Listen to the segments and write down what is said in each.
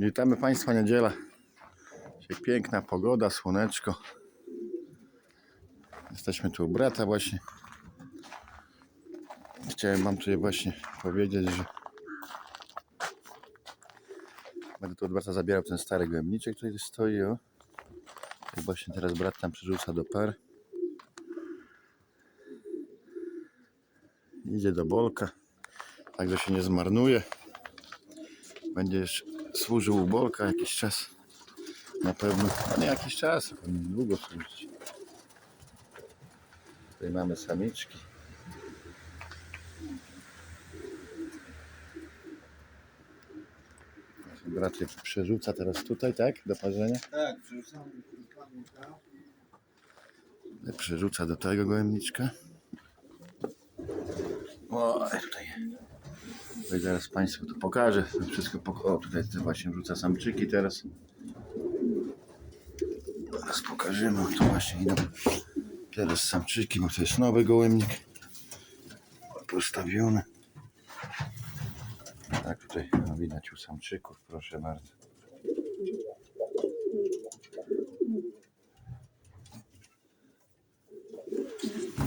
Witamy Państwa niedziela. Piękna pogoda, słoneczko. Jesteśmy tu u brata właśnie. Chciałem Wam tutaj właśnie powiedzieć, że będę tu od brata zabierał ten stary głębniczek, który stoi. O. I właśnie teraz brat tam przerzuca do par. Idzie do bolka, także się nie zmarnuje. Będzie jeszcze służył u bolka jakiś czas. Na pewno, a nie jakiś czas, pewnie długo służyć. Tutaj mamy samiczki. Brat je przerzuca teraz tutaj, tak? Do parzenia. Tak, przerzucamy Przerzuca do tego gołębniczka. O, tutaj. Tutaj zaraz Państwu to pokażę. Wszystko pok- o, tutaj właśnie rzuca samczyki teraz. Teraz pokażemy. Tu właśnie idą teraz samczyki, bo to jest nowy gołębnik. Postawiony. Tak, tutaj no, widać u samczyków, proszę bardzo.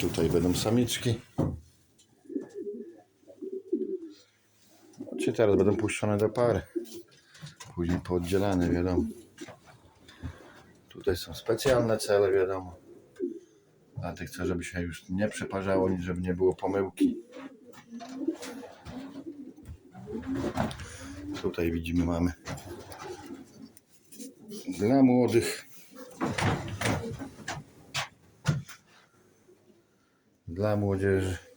Tutaj będą samiczki. Czy teraz będą puszczone do pary. Później pooddzielane, wiadomo. Tutaj są specjalne cele, wiadomo. Dla tych, co żeby się już nie przeparzało, żeby nie było pomyłki. Tutaj widzimy, mamy dla młodych. Dla młodzieży.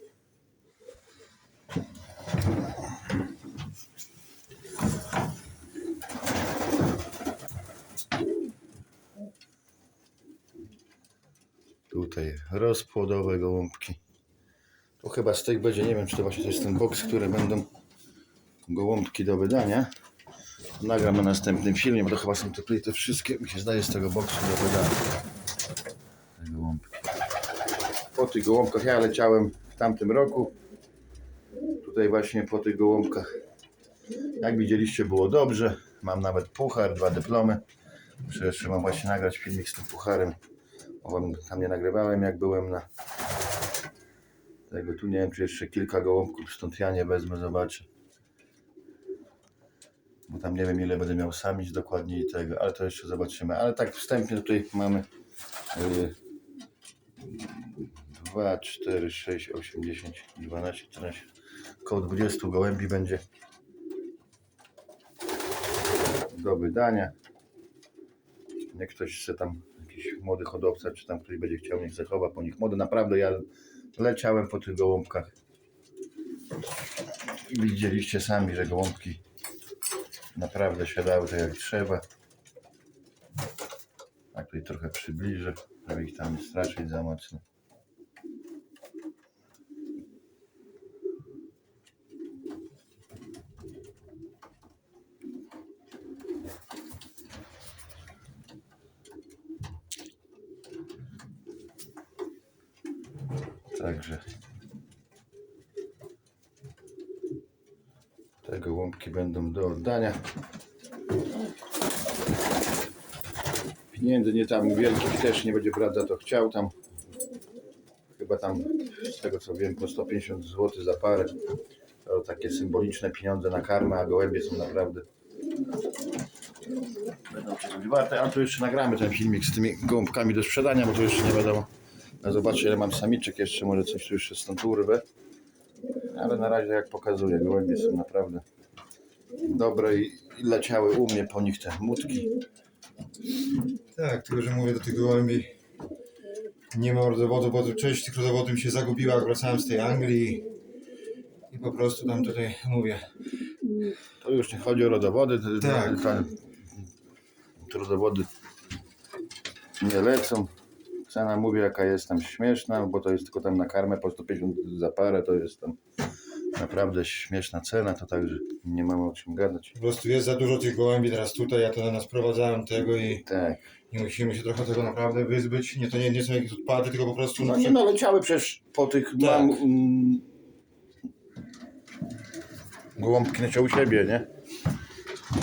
Tutaj rozpłodowe gołąbki. Tu chyba z tych będzie, nie wiem czy to właśnie to jest ten boks, które będą gołąbki do wydania. Nagram na następnym filmie, bo to chyba są te, te wszystkie, mi się zdaje, z tego boksu do wydania. Te gołąbki. Po tych gołąbkach ja leciałem w tamtym roku. Tutaj właśnie po tych gołąbkach. Jak widzieliście było dobrze. Mam nawet puchar, dwa dyplomy. Jeszcze mam właśnie nagrać filmik z tym pucharem. Wam tam nie nagrywałem jak byłem na tego tu nie wiem czy jeszcze kilka gołąbków stąd ja nie wezmę, zobaczę. Bo tam nie wiem ile będę miał samić dokładnie i tego, ale to jeszcze zobaczymy. Ale tak wstępnie tutaj mamy yy, 2, 4, 6, 8, 10, 12, 13, około 20 gołębi będzie do wydania. Niech ktoś chce tam, jakiś młody hodowca, czy tam ktoś będzie chciał, niech zachowa po nich młody. Naprawdę ja leciałem po tych gołąbkach widzieliście sami, że gołąbki naprawdę siadały tak jak trzeba. Tak tutaj trochę przybliżę, żeby ich tam straszyć za mocno. Także te gołąbki będą do oddania. Pieniędzy nie tam wielkich też nie będzie prawda to chciał tam. Chyba tam z tego co wiem po 150 zł za parę. To takie symboliczne pieniądze na karmę, a gołębie są naprawdę będą warte. A tu jeszcze nagramy ten filmik z tymi gołąbkami do sprzedania, bo to jeszcze nie wiadomo. No zobaczcie ile mam samiczek jeszcze, może coś tu jeszcze stąd urwę. Ale na razie jak pokazuję, gołębie są naprawdę dobre i i leciały u mnie po nich te mutki. Tak, tylko że mówię do tych gołębi. Nie ma rodowodu, bo część tych rodowodów mi się zagubiła, jak wracałem z tej Anglii. I po prostu tam tutaj mówię. To już nie chodzi o rodowody, to, Tak. to rodowody nie lecą. Cena mówię jaka jest tam śmieszna, bo to jest tylko tam na karmę po 150 za parę, to jest tam naprawdę śmieszna cena, to także nie mamy o czym gadać. Po prostu jest za dużo tych gołębi teraz tutaj, ja to na nas prowadzałem tego i, Tak. i musimy się trochę tego naprawdę wyzbyć. Nie to nie, nie są jakieś odpady, tylko po prostu No nie no, leciały przecież po tych Tak. mam mm, gołąbki leciały u siebie, nie?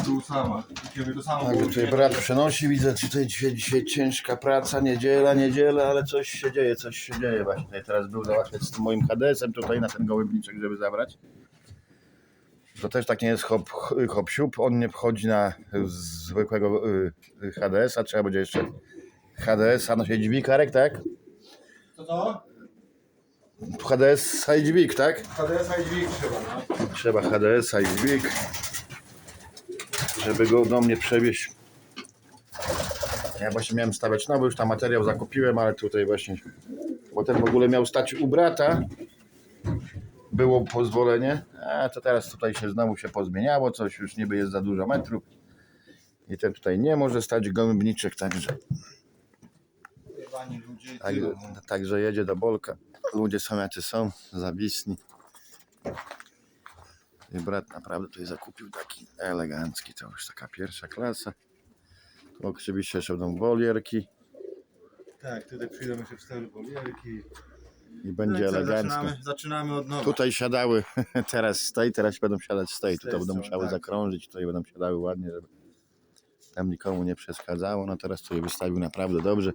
Tu sama. Idziemy to samo. Także tutaj brat przenosi, widzę, tutaj dzisiaj, dzisiaj ciężka praca, niedziela, niedziela, ale coś się dzieje, coś się dzieje właśnie. Tutaj teraz był załatwiać z tym moim HDS-em tutaj na ten gołębniczek, żeby zabrać. To też tak nie jest hop, hop siup, on nie wchodzi na zwykłego y, HDS-a, trzeba będzie jeszcze HDS-a na dźwigarek, tak? Co to? HDS-a i dźwig, tak? HDS-a i dźwig trzeba, no. Trzeba HDS-a i dźwig, żeby go do mnie przewieźć. Ja właśnie miałem stawiać nowy, już tam materiał zakupiłem, ale tutaj właśnie, bo ten w ogóle miał stać u brata. Było pozwolenie, a to teraz tutaj się znowu się pozmieniało, coś już niby jest za dużo metrów. I ten tutaj nie może stać gołębniczek, także, no. także jedzie do Bolka. Ludzie są jacy są, zawisni. Brat naprawdę tutaj zakupił taki elegancki, to już taka pierwsza klasa. Tu oczywiście jeszcze będą wolierki Tak, tutaj przyjdą jeszcze cztery bolierki. i będzie No i co, elegancko. Zaczynamy, zaczynamy od nowa. Tutaj siadały teraz z tej, teraz będą siadać z tej. Z tej Tutaj będą musiały tak. zakrążyć, tutaj będą siadały ładnie, żeby tam nikomu nie przeszkadzało. No teraz tutaj wystawił naprawdę dobrze.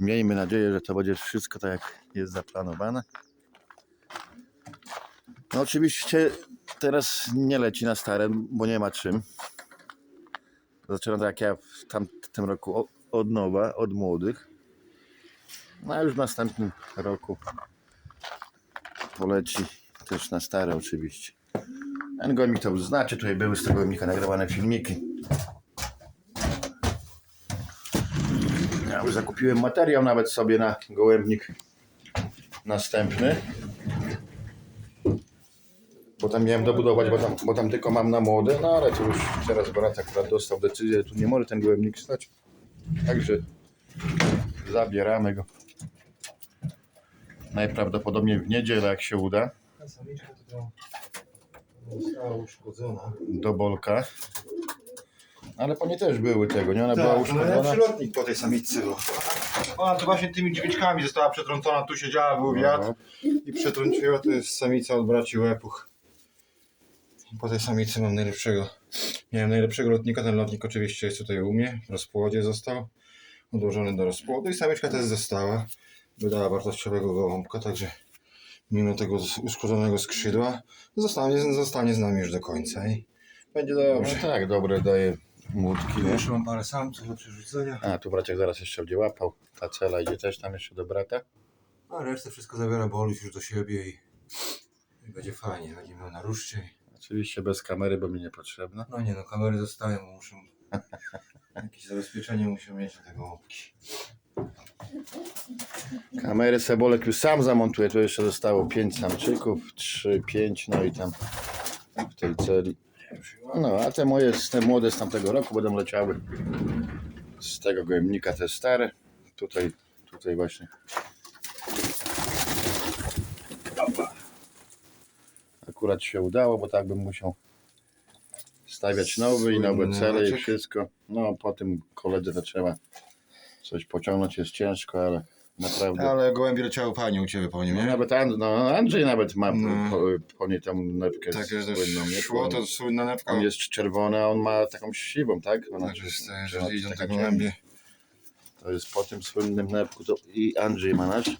Miejmy nadzieję, że to będzie wszystko tak jak jest zaplanowane. No oczywiście teraz nie leci na stare, bo nie ma czym. Zaczynam tak jak ja w tamtym roku od nowa, od młodych. No a już w następnym roku poleci też na stare oczywiście. Ten gołębnik to znaczy, tutaj były z tego gołębnika nagrywane filmiki. Ja już zakupiłem materiał nawet sobie na gołębnik następny. Bo tam miałem dobudować, bo tam, bo tam tylko mam na młode, no ale to już teraz brat akurat dostał decyzję, tu nie może ten gołębnik stać. Także zabieramy go. Najprawdopodobniej w niedzielę, jak się uda. Ta samiczka to została uszkodzona. do Bolka. Ale po niej też były tego, nie? Ona była Tak, no uszkodzona. przylotnik po tej samicy był. Ona to właśnie tymi dźwiczkami została przetrącona, tu siedziała, był wiatr No. i przetrąciła, to jest samica od braci Łepuch. Po tej samicy mam najlepszego, miałem najlepszego lotnika, ten lotnik oczywiście jest tutaj u mnie, w rozpłodzie został, odłożony do rozpłodu i samiczka też została, wydała wartościowego gołąbka, także mimo tego uszkodzonego skrzydła zostanie, zostanie z nami już do końca i będzie No dobrze. tak, dobre daje młotki. Jeszcze mam parę samców do przerzucenia. A, tu braciak zaraz jeszcze będzie łapał. Ta cela idzie też tam jeszcze do brata. A resztę wszystko zabiera Boluś już do siebie i, i będzie fajnie, będzie miał na ruszcie. Oczywiście bez kamery, bo mi niepotrzebna. No nie no, kamery zostają, bo muszę... Jakieś zabezpieczenie muszę mieć na te gołąbki. Kamery Sebolek już sam zamontuje. Tu jeszcze zostało 5 samczyków, 3, 5, no i tam w tej celi. No, a te moje, te młode z tamtego roku będą leciały z tego gołębnika, te stare. Tutaj, tutaj właśnie. Akurat się udało, bo tak bym musiał stawiać nowy i nowe cele i wszystko. No, po tym koledze trzeba coś pociągnąć, jest ciężko, ale naprawdę. Ale gołębie leciały fajnie u Ciebie po nim, No, nie? nawet And, no, Andrzej nawet ma No. po, po niej tą nepkę Tak, że słynną, nie? szło to słynna nepka. On jest czerwony, a on ma taką siwą, tak? Ona, Także jest, że idą te gołębie. To jest po tym słynnym nepku to i Andrzej ma nasz.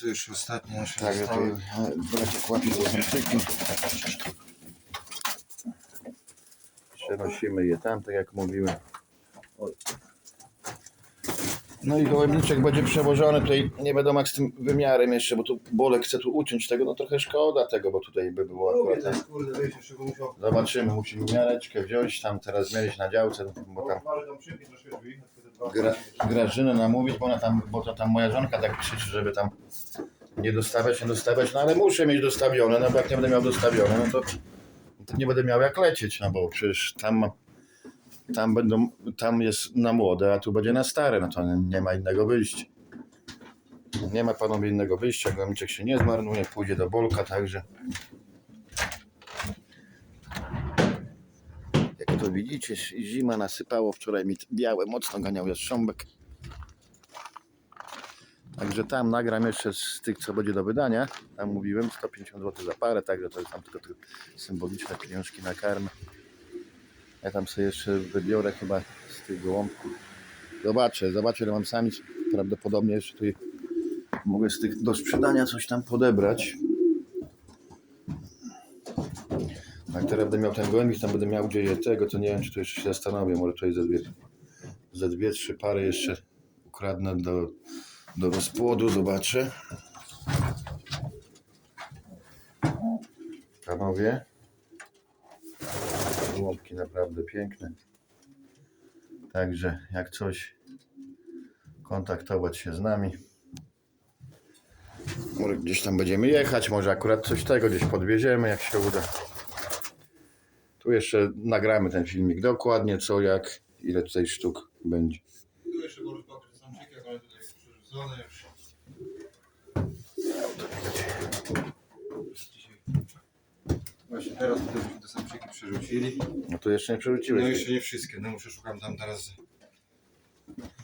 No tu już ostatnie nasze Tak, to zostały. braciak łapie te samczyki. Przenosimy je tam, tak jak mówiłem. Oj. No i gołębniczek będzie przewożony tutaj, nie wiadomo jak z tym wymiarem jeszcze, bo tu Bolek chce tu uciąć tego, no trochę szkoda tego, bo tutaj by było akurat... Kurde, kurde, wiesz, jeszcze go musiał... Zobaczymy, musimy miareczkę wziąć, tam teraz zmierzyć na działce, bo tam Może tam przybić troszkę drzwi, Gra, Grażynę namówić, bo ona tam, bo to tam moja żonka tak krzyczy, żeby tam nie dostawiać, nie dostawiać, no ale muszę mieć dostawione, no bo jak nie będę miał dostawione, no to, to nie będę miał jak lecieć, no bo przecież tam, tam będą, tam jest na młode, a tu będzie na stare, no to nie ma innego wyjścia. Nie ma panowie innego wyjścia, gołębiczek się nie zmarnuje, pójdzie do bolka, także jak to widzicie, zima nasypało, wczoraj mi białe mocno ganiał jastrząbek. Także tam nagram jeszcze z tych, co będzie do wydania. Tam mówiłem 150 zł za parę, także to jest tam tylko, tylko symboliczne pieniążki na karmę. Ja tam sobie jeszcze wybiorę chyba z tych gołąbków. Zobaczę, zobaczę, ile mam samic. Prawdopodobnie jeszcze tutaj mogę z tych do sprzedania coś tam podebrać. Jak teraz będę miał ten gołębik, tam będę miał gdzie tego, to nie wiem, czy to jeszcze się zastanowię. Może tutaj ze dwie, ze dwie trzy pary jeszcze ukradnę do, do rozpłodu, zobaczę. Panowie. Gołąbki naprawdę piękne. Także jak coś, kontaktować się z nami. Może gdzieś tam będziemy jechać, może akurat coś tego gdzieś podwieziemy, jak się uda. Tu jeszcze nagramy ten filmik dokładnie, co, jak, ile tutaj sztuk będzie. Tu jeszcze Borys Bakry samczyki, jak tutaj przerzucone już. Właśnie teraz tutaj te samczyki przerzucili. No to jeszcze nie No przerzuciłeś. jeszcze nie wszystkie, no muszę szukam tam teraz.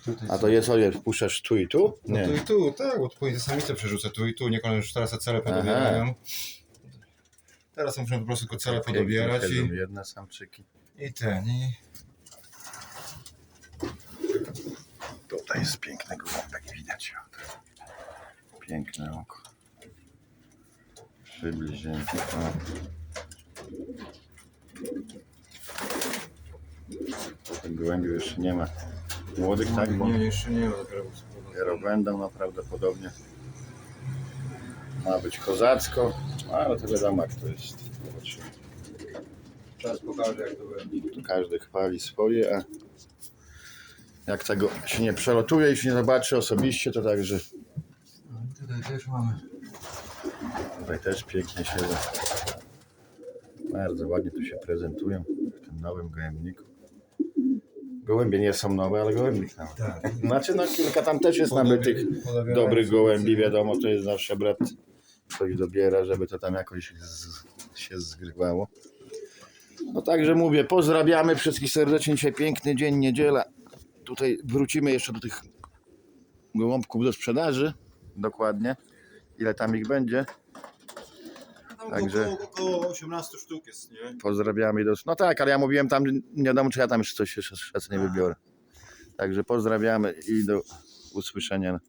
Tutaj A to jest co, je wpuszczasz tu i tu? No Nie. tu i tu, tak, bo później te samice przerzucę tu i tu, nie już teraz te cele podobierają. Teraz muszę po prostu tylko cele podobierać i, jedne samczyki. i ten, i Tutaj jest piękny gołąbek, widać. Piękne oko. Przybliźnięcie. O. Tych jeszcze nie ma. Młodych, tak? Bo nie, jeszcze nie ma dopiero dopiero będą, no prawdopodobnie. Ma być kozacko, ale to wiadomo jak to jest. Zobaczymy. Czas pokaże jak to będzie. Tu każdy chwali swoje, a jak tego się nie przelotuje i się nie zobaczy osobiście, to także No, tutaj też mamy. tutaj też pięknie siedzą. Bardzo ładnie tu się prezentują w tym nowym gołębniku. Gołębie nie są nowe, ale gołębnik nawet. Tak. Znaczy no kilka tam też jest nabytych dobrych gołębi, wiadomo, to jest zawsze brat coś dobiera, żeby to tam jakoś z, się zgrywało. No także mówię, pozdrawiamy wszystkich serdecznie, dzisiaj piękny dzień, niedziela. Tutaj wrócimy jeszcze do tych gołąbków do sprzedaży, dokładnie, ile tam ich będzie. Także- Około, około 18 sztuk jest, nie? Pozdrawiamy i do... No tak, ale ja mówiłem tam, nie wiadomo czy ja tam jeszcze coś jeszcze, jeszcze nie wybiorę. Także pozdrawiamy i do usłyszenia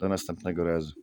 do następnego razu.